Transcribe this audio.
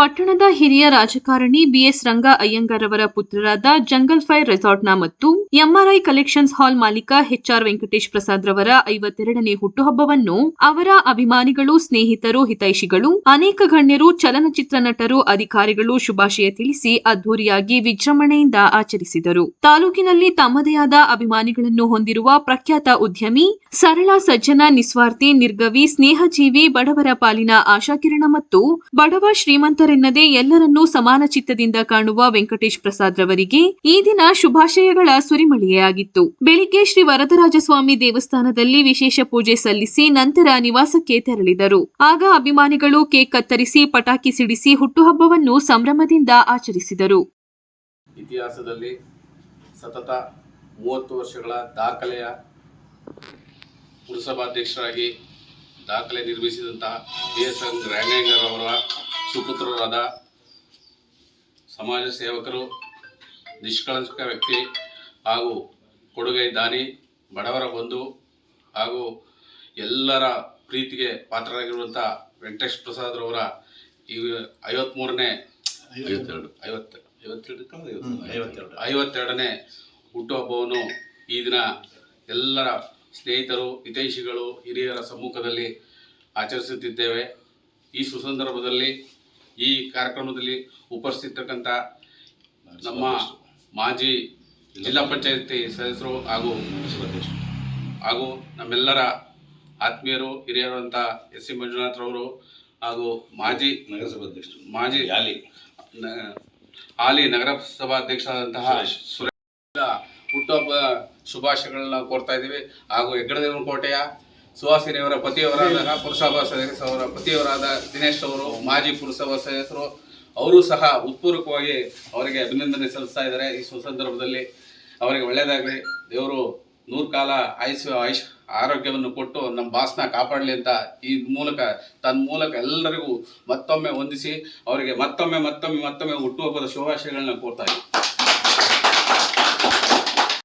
ಪಟ್ಟಣದ ಹಿರಿಯ ರಾಜಕಾರಣಿ ಬಿಎಸ್ ರಂಗ ಅಯ್ಯಂಗಾರ್ ಅವರ ಪುತ್ರರಾದ ಜಂಗಲ್ ಫೈರ್ ರೆಸಾರ್ಟ್ನ ಮತ್ತು ಎಂಆರ್ಐ ಕಲೆಕ್ಷನ್ಸ್ ಹಾಲ್ ಮಾಲೀಕ ಎಚ್ಆರ್ ವೆಂಕಟೇಶ್ ಪ್ರಸಾದ್ ರವರ ಐವತ್ತೆರಡನೇ ಹುಟ್ಟುಹಬ್ಬವನ್ನು ಅವರ ಅಭಿಮಾನಿಗಳು, ಸ್ನೇಹಿತರು, ಹಿತೈಷಿಗಳು, ಅನೇಕ ಗಣ್ಯರು, ಚಲನಚಿತ್ರ ನಟರು, ಅಧಿಕಾರಿಗಳು ಶುಭಾಶಯ ತಿಳಿಸಿ ಅದ್ದೂರಿಯಾಗಿ ವಿಜೃಂಭಣೆಯಿಂದ ಆಚರಿಸಿದರು. ತಾಲೂಕಿನಲ್ಲಿ ತಮ್ಮದೇ ಆದ ಅಭಿಮಾನಿಗಳನ್ನು ಹೊಂದಿರುವ ಪ್ರಖ್ಯಾತ ಉದ್ಯಮಿ ಸರಳ ಸಜ್ಜನ ನಿಸ್ವಾರ್ಥಿ ನಿರ್ಗವಿ, ಸ್ನೇಹಜೀವಿ, ಬಡವರ ಪಾಲಿನ ಆಶಾಕಿರಣ ಮತ್ತು ಬಡವ ಶ್ರೀಮಂತರೆನ್ನದೇ ಎಲ್ಲರನ್ನೂ ಸಮಾನ ಚಿತ್ತದಿಂದ ಕಾಣುವ ವೆಂಕಟೇಶ್ ಪ್ರಸಾದ್ ರವರಿಗೆ ಈ ದಿನ ಶುಭಾಶಯಗಳ ಸುರಿಮಳೆಯಾಗಿತ್ತು. ಬೆಳಿಗ್ಗೆ ಶ್ರೀ ವರದರಾಜಸ್ವಾಮಿ ದೇವಸ್ಥಾನದಲ್ಲಿ ವಿಶೇಷ ಪೂಜೆ ಸಲ್ಲಿಸಿ ನಂತರ ನಿವಾಸಕ್ಕೆ ತೆರಳಿದರು. ಆಗ ಅಭಿಮಾನಿಗಳು ಕೇಕ್ ಕತ್ತರಿಸಿ ಪಟಾಕಿ ಸಿಡಿಸಿ ಹುಟ್ಟುಹಬ್ಬವನ್ನು ಸಂಭ್ರಮದಿಂದ ಆಚರಿಸಿದರು. ಇತಿಹಾಸದಲ್ಲಿ ಸತತ ಮೂವತ್ತು ವರ್ಷಗಳ ದಾಖಲೆಯ ಪುರಸಭಾಧ್ಯಕ್ಷರಾಗಿ ದಾಖಲೆ ನಿರ್ಮಿಸಿದಂತಹ ಬಿ ಎಸ್ ಎನ್ ಸುಪುತ್ರರಾದ ಸಮಾಜ ಸೇವಕರು ನಿಷ್ಕಳಂಕ ವ್ಯಕ್ತಿ ಹಾಗೂ ಕೊಡುಗೈ ದಾನಿ ಬಡವರ ಬಂಧು ಹಾಗೂ ಎಲ್ಲರ ಪ್ರೀತಿಗೆ ಪಾತ್ರರಾಗಿರುವಂಥ ವೆಂಕಟೇಶ್ ಪ್ರಸಾದ್ರವರ ಈ ಐವತ್ತ್ಮೂರನೇ ಐವತ್ತೆರಡು. ಐವತ್ತು ಐವತ್ತೆರಡು ಐವತ್ತೆರಡು. ಐವತ್ತೆರಡನೇ ಹುಟ್ಟುಹಬ್ಬವನ್ನು ಈ ದಿನ ಎಲ್ಲರ ಸ್ನೇಹಿತರು ಹಿತೈಷಿಗಳು ಹಿರಿಯರ ಸಮ್ಮುಖದಲ್ಲಿ ಆಚರಿಸುತ್ತಿದ್ದೇವೆ. ಈ ಸುಸಂದರ್ಭದಲ್ಲಿ ಈ ಕಾರ್ಯಕ್ರಮದಲ್ಲಿ ಉಪಸ್ಥಿತಕ್ಕಂಥ ನಮ್ಮ ಮಾಜಿ ಜಿಲ್ಲಾ ಪಂಚಾಯತಿ ಸದಸ್ಯರು ಹಾಗೂ ಹಾಗೂ ನಮ್ಮೆಲ್ಲರ ಆತ್ಮೀಯರು ಹಿರಿಯರು ಅಂತ ಎಸ್ ಸಿ ಮಂಜುನಾಥ್ರವರು ಹಾಗೂ ಮಾಜಿ ನಗರಸಭಾಧ್ಯಕ್ಷರು. ಮಾಜಿ ಹಾಲಿ. ಹಾಲಿ ನಗರಸಭಾ ನಗರಸಭಾಧ್ಯಕ್ಷರಾದಂತಹ ಸುರೇಶ. ಹುಟ್ಟುಹಬ್ಬ ಶುಭಾಶಯಗಳನ್ನ ಕೋರ್ತಾ ಇದ್ದೀವಿ. ಹಾಗೂ ಹೆಗ್ಗಡದೇವನ ಕೋಟೆಯ ಸುಹಾಸಿನಿಯವರ ಪತಿಯವರಾದ ಪುರಸಭಾ ಸದಸ್ಯರವರ ಪತಿಯವರಾದ ದಿನೇಶ್ ಅವರು, ಮಾಜಿ ಪುರಸಭಾ ಸದಸ್ಯರು ಅವರು ಸಹ ಉತ್ಪೂರ್ವಕವಾಗಿ ಅವರಿಗೆ ಅಭಿನಂದನೆ ಸಲ್ಲಿಸ್ತಾ ಇದ್ದಾರೆ. ಈ ಸುಸಂದರ್ಭದಲ್ಲಿ ಅವರಿಗೆ ಒಳ್ಳೆಯದಾಗಲಿ. ದೇವರು ನೂರು ಕಾಲ ಆಯುಷ, ಆಯುಷ್ ಆರೋಗ್ಯವನ್ನು ಕೊಟ್ಟು ನಮ್ಮ ಬಾಸ್ನ ಕಾಪಾಡಲಿ ಅಂತ ಈ ಮೂಲಕ ತನ್ನ ಮೂಲಕ ಎಲ್ಲರಿಗೂ ಮತ್ತೊಮ್ಮೆ ಹೊಂದಿಸಿ ಅವರಿಗೆ ಮತ್ತೊಮ್ಮೆ ಮತ್ತೊಮ್ಮೆ ಮತ್ತೊಮ್ಮೆ ಹುಟ್ಟುಹಬ್ಬದ ಶುಭಾಶಯಗಳನ್ನ ಕೋರ್ತಾ ಇದ್ದೀನಿ.